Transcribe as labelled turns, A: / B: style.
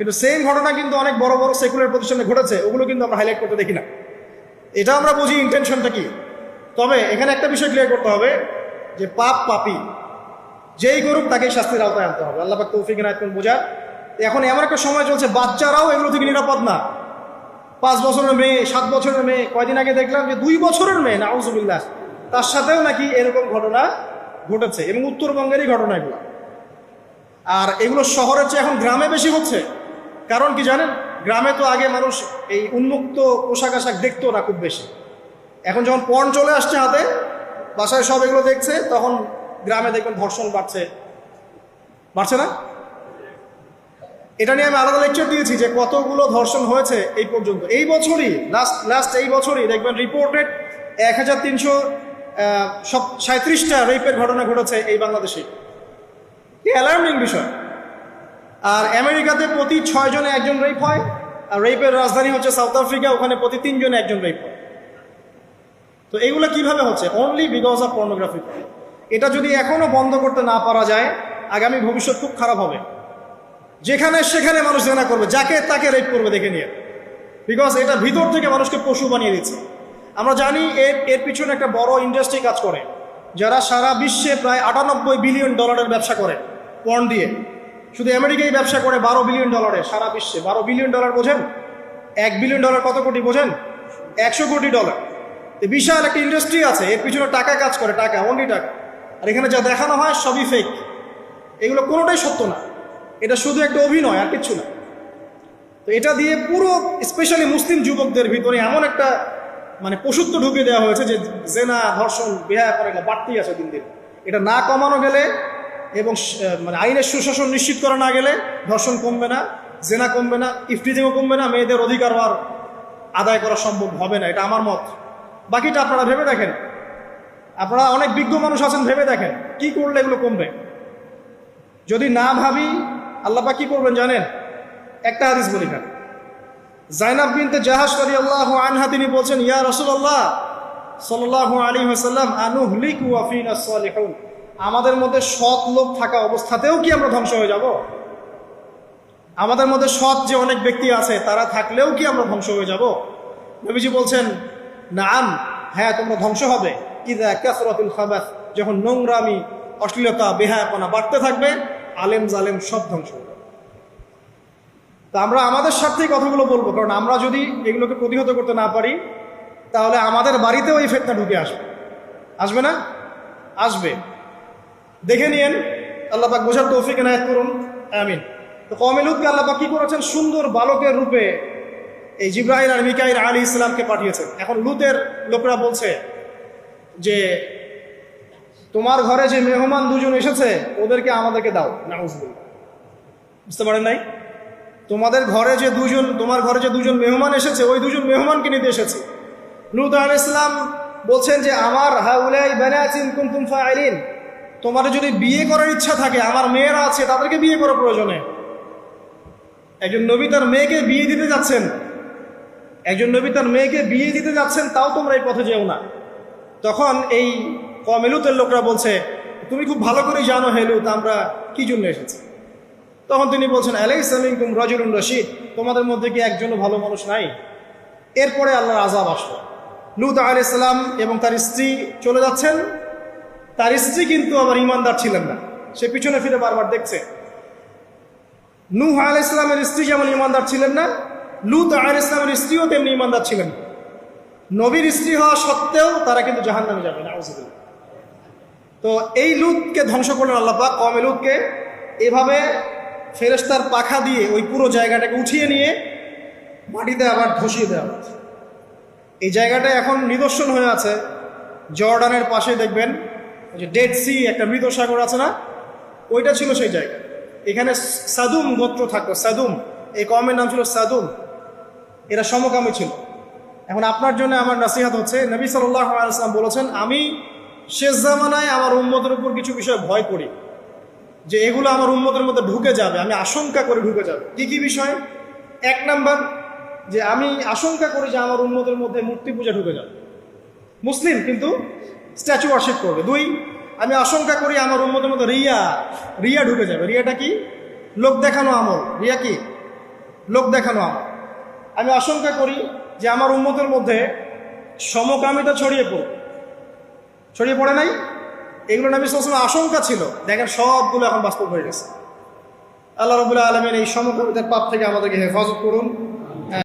A: কিন্তু সেম ঘটনা কিন্তু অনেক বড় বড় সেকুলার প্রতিষ্ঠানে ঘটেছে, ওগুলো কিন্তু আমরা হাইলাইট করতে দেখি না। এটা আমরা বুঝি ইন্টেনশনটা কি? তবে এখানে একটা বিষয় ক্লিয়ার করতে হবে যে পাপ পাপি, যেই করুক তাকে শাস্তির আওতায় আনতে হবে। আল্লাহ পাক তৌফিক নায়ত বোঝা এখন এমন একটা সময় চলছে, বাচ্চারাও এগুলো থেকে নিরাপদ না। পাঁচ বছরের মেয়ে, সাত বছরের মেয়ে, কয়দিন আগে দেখলাম যে দুই বছরের মেয়ে, নাউজুবিল্লাহ, তার সাথেও নাকি এরকম ঘটনা ঘটেছে এবং উত্তরবঙ্গেরই ঘটনা এগুলো। আর এগুলো শহরের চেয়ে এখন গ্রামে বেশি হচ্ছে। কারণ কি জানেন? গ্রামে তো আগে মানুষ এই উন্মুক্ত পোশাক আশাক দেখতো না খুব বেশি। এখন যখন পণ চলে আসছে হাতে, বাসায় সব এগুলো দেখছে, তখন গ্রামে দেখবেন ধর্ষণ বাড়ছে। বাড়ছে না? এটা নিয়ে আমি আলাদা লেকচার দিয়েছি যে কতগুলো ধর্ষণ হয়েছে এই পর্যন্ত। এই বছরই লাস্ট লাস্ট এই বছরই দেখবেন রিপোর্টেড এক হাজার তিনশো সব সাঁত্রিশটা রেপের ঘটনা ঘটেছে এই বাংলাদেশে। কি অ্যালার্মিং বিষয়। আর আমেরিকাতে প্রতি ছয় জনে একজন রেপ হয়। আর রেপের রাজধানী হচ্ছে সাউথ আফ্রিকা ওখানে প্রতি তিনজনে একজন রেপ হয়। তো এইগুলো কীভাবে হচ্ছে? অনলি বিকজ অফ পর্নোগ্রাফি এটা যদি এখনও বন্ধ করতে না পারা যায়, আগামী ভবিষ্যৎ খুব খারাপ হবে। যেখানে সেখানে মানুষ জেনা করবে, যাকে তাকে রেপ করবে, দেখে নিয়ে। বিকজ এটা ভিতর থেকে মানুষকে পশু বানিয়ে দিচ্ছে। আমরা জানি এর এর পিছনে একটা বড় ইন্ডাস্ট্রি কাজ করে, যারা সারা বিশ্বে প্রায় আটানব্বই বিলিয়ন ডলারের ব্যবসা করে পণ দিয়ে। শুধু আমেরিকাই ব্যবসা করে বারো বিলিয়ন ডলারে সারা বিশ্বে। বারো বিলিয়ন ডলার বোঝেন? এক বিলিয়ন ডলার কত কোটি বোঝেন? একশো কোটি ডলার বিশাল একটা ইন্ডাস্ট্রি আছে, এর পিছনে টাকা কাজ করে, টাকা অনলি টাকা। আর এখানে যা দেখানো হয় সবই ফেক এগুলো কোনোটাই সত্য না। এটা শুধু একটা অভিনয়, আর কিচ্ছু না। তো এটা দিয়ে পুরো স্পেশালি মুসলিম যুবকদের ভিতরে এমন একটা মানে পশুত্ব ঢুকিয়ে দেওয়া হয়েছে যে, জেনা, ধর্ষণ, বেহায়া করে বাড়তেই আছে দিন দিন। এটা না কমানো গেলে এবং মানে আইনের সুশাসন নিশ্চিত করা না গেলে ধর্ষণ কমবে না, জেনা কমবে না, ইফটিজিংও কমবে না, মেয়েদের অধিকার আর আদায় করা সম্ভব হবে না, এটা আমার মত। বাকিটা আপনারা ভেবে দেখেন। আপনারা অনেক বিজ্ঞ মানুষ আছেন, ভেবে দেখেন, কি করলে এগুলো কমবে? যদি না ভাবি আল্লাপা কি করবেন জানেন? একটা হাদিস বলি খান জাইনাব বিনতে জাহাজ করি আল্লাহ আনহা তিনি বলছেন, ইয়া রসুল্লাহ সাল্লাহ আলী হাসাল্লাম ওয়াফিন সালিহুন। আমাদের মধ্যে সৎ লোক থাকা অবস্থাতেও কি আমরা ধ্বংস হয়ে যাব? আমাদের মধ্যে সৎ যে অনেক ব্যক্তি আছে, তারা থাকলেও কি আমরা ধ্বংস হয়ে যাব? নবীজি বলছেন, নাম হ্যাঁ তোমরা ধ্বংস হবে। ইদা কাসরাতুল খাবাস, যখন নোংরামি, অশ্লীলতা, বেহায়াপনা বাড়তে থাকবে, আলেম জালেম সব ধ্বংস হবে তা আমরা আমাদের স্বার্থেই কথাগুলো বলব, কারণ আমরা যদি এগুলোকে প্রতিহত করতে না পারি, তাহলে আমাদের বাড়িতেও এই ফেতনা ঢুকে আসবে। আসবে না? আসবে। দেখে নিয়েন। আল্লাপাক বোঝার তৌফিক, এনায়ত করুন। আমিন। তো কমেলুদকে আল্লাপাক কি করেছেন? সুন্দর বালকের রূপে এই জিব্রাহিল আর মিকাইল আলী ইসলামকে পাঠিয়েছেন। এখন লুতের লোকরা বলছে যে, তোমার ঘরে যে মেহমান দুজন এসেছে, ওদেরকে আমাদেরকে দাও। নাউজুবিল্লাহ। বুঝতে পারেন নাই? তোমাদের ঘরে যে দুজন, তোমার ঘরে যে দুজন মেহমান এসেছে, ওই দুজন মেহমানকে নিতে এসেছে। লুত আল ইসলাম বলছেন যে, আমার হাউলাই বেনাচিন কুমতুম ফাইলিন। তোমার যদি বিয়ে করার ইচ্ছা থাকে, আমার মেয়েরা আছে, তাদেরকে বিয়ে করার প্রয়োজনে। একজন নবী তার মেয়েকে বিয়ে দিতে যাচ্ছেন। একজন নবী তার মেয়েকে বিয়ে দিতে যাচ্ছেন, তাও তোমরা এই পথে যেও না। তখন এই কমেলুতের লোকরা বলছে, তুমি খুব ভালো করেই জানো হেলুত আমরা কি জন্য এসেছি? তখন তিনি বলছেন আলাই সামিকুম রজুলুন রশিদ, তোমাদের মধ্যে কি একজনও ভালো মানুষ নাই? এরপরে আল্লাহর আজাব আসলো। লুত আলি সালাম এবং তার স্ত্রী চলে যাচ্ছেন। তার স্ত্রী কিন্তু আবার ইমানদার ছিলেন না। সে পিছনে ফিরে বারবার দেখছে। নূহ আল ইসলামের স্ত্রী যেমন ইমানদার ছিলেন না, লুত আল ইসলামের স্ত্রীও তেমনি ইমানদার ছিলেন। নবীর স্ত্রী হওয়া সত্ত্বেও তারা কিন্তু জাহান নামে যাবে না তো এই লুতকে ধ্বংস করলেন আল্লাপাক কমে লুতকে। এভাবে ফেরেস্তার পাখা দিয়ে ওই পুরো জায়গাটাকে উঠিয়ে নিয়ে মাটিতে আবার ধসিয়ে দেওয়া এই জায়গাটা এখন নিদর্শন হয়ে আছে। জর্ডানের পাশে দেখবেন যে ডেড সি একটা মৃত সাগর আছে না? ওইটা ছিল সেই জায়গা। এখানে সাদুম গোত্র থাকতো, সাদুম। এই কমের নাম ছিল সাদুম। এরা সমকামী ছিল। এখন আপনার জন্য আমার নাসিহাত হচ্ছে, নবী সাল্লাম বলেছেন, আমি শেষ জামানায় আমার উন্মতের উপর কিছু বিষয় ভয় করি। যে এগুলো আমার উন্মতের মধ্যে ঢুকে যাবে, আমি আশঙ্কা করে ঢুকে যাবে। কি কি বিষয়? এক নাম্বার, যে আমি আশঙ্কা করি যে আমার উন্মতের মধ্যে মূর্তি পূজা ঢুকে যাবে। মুসলিম, কিন্তু স্ট্যাচু ওয়ার্শিপ করবে। দুই, আমি আশঙ্কা করি আমার উন্মতের মধ্যে রিয়া রিয়া ঢুকে যাবে। রিয়াটা কি? লোক দেখানো আমল। রিয়া কি? লোক দেখানো আমল। আমি আশঙ্কা করি যে আমার উন্মতের মধ্যে সমকামিতা ছড়িয়ে পড়বে ছড়িয়ে পড়ে নাই? এগুলো নবী সবসময় আশঙ্কা ছিল। দেখেন সবগুলো এখন বাস্তব হয়ে গেছে। আল্লাহ রবুল্লাহ আলমের এই সমকামিতার পাপ থেকে আমাদেরকে হেফাজত করুন।